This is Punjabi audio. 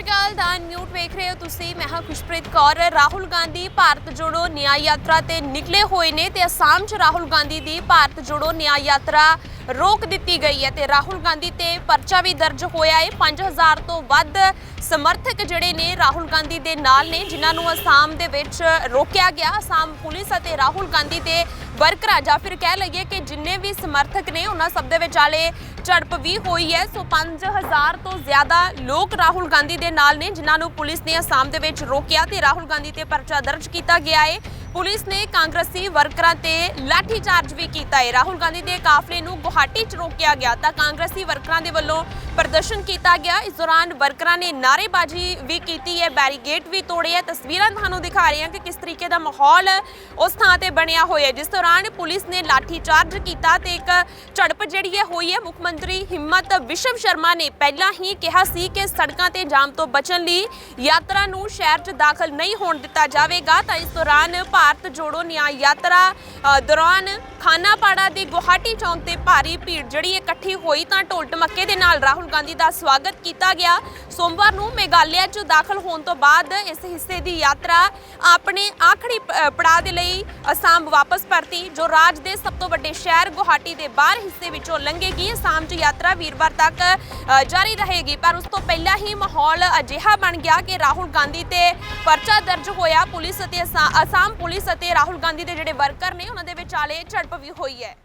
ਸ਼੍ਰੀ ਅਕਾਲ ਦਾ ਨਿਊਟ ਵੇਖ ਰਹੇ ਹੋ ਤੁਸੀਂ। ਮੈਂ ਹਾਂ ਖੁਸ਼ਪ੍ਰੀਤ ਕੌਰ। ਰਾਹੁਲ ਗਾਂਧੀ ਭਾਰਤ ਜੋੜੋ ਨਿਆਂ ਯਾਤਰਾ ਤੇ ਨਿਕਲੇ ਹੋਏ ਨੇ ਤੇ ਅਸਾਮ 'ਚ ਰਾਹੁਲ ਗਾਂਧੀ ਦੀ ਭਾਰਤ ਜੋੜੋ ਨਿਆਂ ਯਾਤਰਾ ਰੋਕ ਦਿੱਤੀ ਗਈ ਹੈ ਤੇ ਰਾਹੁਲ ਗਾਂਧੀ ਤੇ ਪਰਚਾ ਵੀ ਦਰਜ ਹੋਇਆ ਹੈ। 5000 ਤੋਂ ਵੱਧ ਸਮਰਥਕ ਜਿਹੜੇ ਨੇ ਰਾਹੁਲ ਗਾਂਧੀ ਦੇ ਨਾਲ ਨੇ, ਜਿਨ੍ਹਾਂ ਨੂੰ ਅਸਾਮ ਦੇ ਵਿੱਚ ਰੋਕਿਆ ਗਿਆ। ਅਸਾਮ ਪੁਲਿਸ ਅਤੇ ਰਾਹੁਲ ਗਾਂਧੀ ਦੇ ਵਰਕਰਾਂ, ਜਾਂ ਫਿਰ ਕਹਿ ਲਈਏ ਕਿ ਜਿੰਨੇ ਵੀ ਸਮਰਥਕ ਨੇ, ਉਹਨਾਂ ਸਭ ਦੇ ਵਿਚਾਲੇ ਝੜਪ ਵੀ ਹੋਈ ਹੈ। ਸੋ 5000 ਤੋਂ ਜ਼ਿਆਦਾ ਲੋਕ ਰਾਹੁਲ ਗਾਂਧੀ ਦੇ ਨਾਲ ਨੇ, ਜਿਨ੍ਹਾਂ ਨੂੰ ਪੁਲਿਸ ਨੇ ਅਸਾਮ ਦੇ ਵਿੱਚ ਰੋਕਿਆ ਤੇ ਰਾਹੁਲ ਗਾਂਧੀ ਤੇ ਪਰਚਾ ਦਰਜ ਕੀਤਾ ਗਿਆ ਹੈ। ਪੁਲਿਸ ਨੇ ਕਾਂਗਰਸੀ ਵਰਕਰਾਂ ਤੇ ਲਾਠੀ ਚਾਰਜ ਵੀ ਕੀਤਾ ਹੈ। ਰਾਹੁਲ ਗਾਂਧੀ ਦੇ ਕਾਫਲੇ ਨੂੰ ਗੁਹਾਟੀ 'ਚ ਰੋਕਿਆ ਗਿਆ ਤਾਂ ਕਾਂਗਰਸੀ ਵਰਕਰਾਂ ਦੇ ਵੱਲੋਂ ਪ੍ਰਦਰਸ਼ਨ ਕੀਤਾ ਗਿਆ। ਇਸ ਦੌਰਾਨ ਵਰਕਰਾਂ ਨੇ ਨਾਅਰੇਬਾਜ਼ੀ ਵੀ ਕੀਤੀ ਹੈ ਬੈਰੀਗੇਟ ਵੀ ਤੋੜੇ ਹੈ। ਤਸਵੀਰਾਂ ਤੁਹਾਨੂੰ ਦਿਖਾ ਰਹੇ ਹਾਂ ਕਿ ਕਿਸ ਤਰੀਕੇ ਦਾ ਮਾਹੌਲ ਉਸ ਥਾਂ ਤੇ ਬਣਿਆ ਹੋਇਆ ਹੈ, ਜਿਸ ਦੌਰਾਨ ਪੁਲਿਸ ਨੇ ਲਾਠੀ ਚਾਰਜ ਕੀਤਾ ਤੇ ਇੱਕ ਝੜਪ ਜਿਹੜੀ ਹੈ ਹੋਈ ਹੈ। ਮੁੱਖ ਮੰਤਰੀ ਹਿੰਮਤ ਵਿਸ਼ਵ ਸ਼ਰਮਾ ਨੇ ਪਹਿਲਾਂ ਹੀ ਕਿਹਾ ਸੀ ਕਿ ਸੜਕਾਂ ਤੇ ਜਾਮ ਤੋਂ ਬਚਣ ਲਈ ਯਾਤਰਾ ਨੂੰ ਸ਼ਹਿਰ 'ਚ ਦਾਖਲ ਨਹੀਂ ਹੋਣ ਦਿੱਤਾ ਜਾਵੇਗਾ। ਤਾਂ ਇਸ ਦੌਰਾਨ ਭਾਰਤ ਜੋੜੋ ਨਿਆਂ ਯਾਤਰਾ ਅ, ਦੌਰਾਨ ਖਾਨਾਪਾੜਾ ਦੇ ਗੁਹਾਟੀ ਚੌਂਕ ਤੇ ਭਾਰੀ ਭੀੜ ਜਿਹੜੀ ਇਕੱਠੀ ਹੋਈ ਤਾਂ ਢੋਲ ਟਮੱਕੇ ਦੇ ਨਾਲ ਰਾਹੁਲ ਗਾਂਧੀ ਦਾ ਸਵਾਗਤ ਕੀਤਾ ਗਿਆ। ਸੋਮਵਾਰ ਨੂੰ ਮੇਘਾਲਿਆ 'ਚ ਦਾਖਲ ਹੋਣ ਤੋਂ ਬਾਅਦ ਇਸ ਹਿੱਸੇ ਦੀ ਯਾਤਰਾ ਆਪਣੇ ਆਖਰੀ ਪੜਾਅ ਦੇ ਲਈ ਅਸਾਮ ਵਾਪਸ ਪਰਤੀ, ਜੋ ਰਾਜ ਦੇ ਸਭ ਤੋਂ ਵੱਡੇ ਸ਼ਹਿਰ ਗੁਹਾਟੀ ਦੇ ਬਾਹਰ ਹਿੱਸੇ ਵਿੱਚੋਂ ਲੰਘੇਗੀ। ਅਸਾਮ 'ਚ ਯਾਤਰਾ ਵੀਰਵਾਰ ਤੱਕ ਜਾਰੀ ਰਹੇਗੀ, ਪਰ ਉਸ ਤੋਂ ਪਹਿਲਾਂ ਹੀ ਮਾਹੌਲ ਅਜਿਹਾ ਬਣ ਗਿਆ ਕਿ ਰਾਹੁਲ ਗਾਂਧੀ ਤੇ ਪਰਚਾ ਦਰਜ ਹੋਇਆ। ਪੁਲਿਸ ਅਤੇ ਅਸਾ- ਅਸਾਮ ਪੁਲਿਸ ਅਤੇ ਰਾਹੁਲ ਗਾਂਧੀ ਦੇ ਜਿਹੜੇ ਵਰਕਰ ਨੇ, ਉਹਨਾਂ ਦੇ ਵਿਚਾਲੇ ਝੜਪ ਵੀ ਹੋਈ ਹੈ।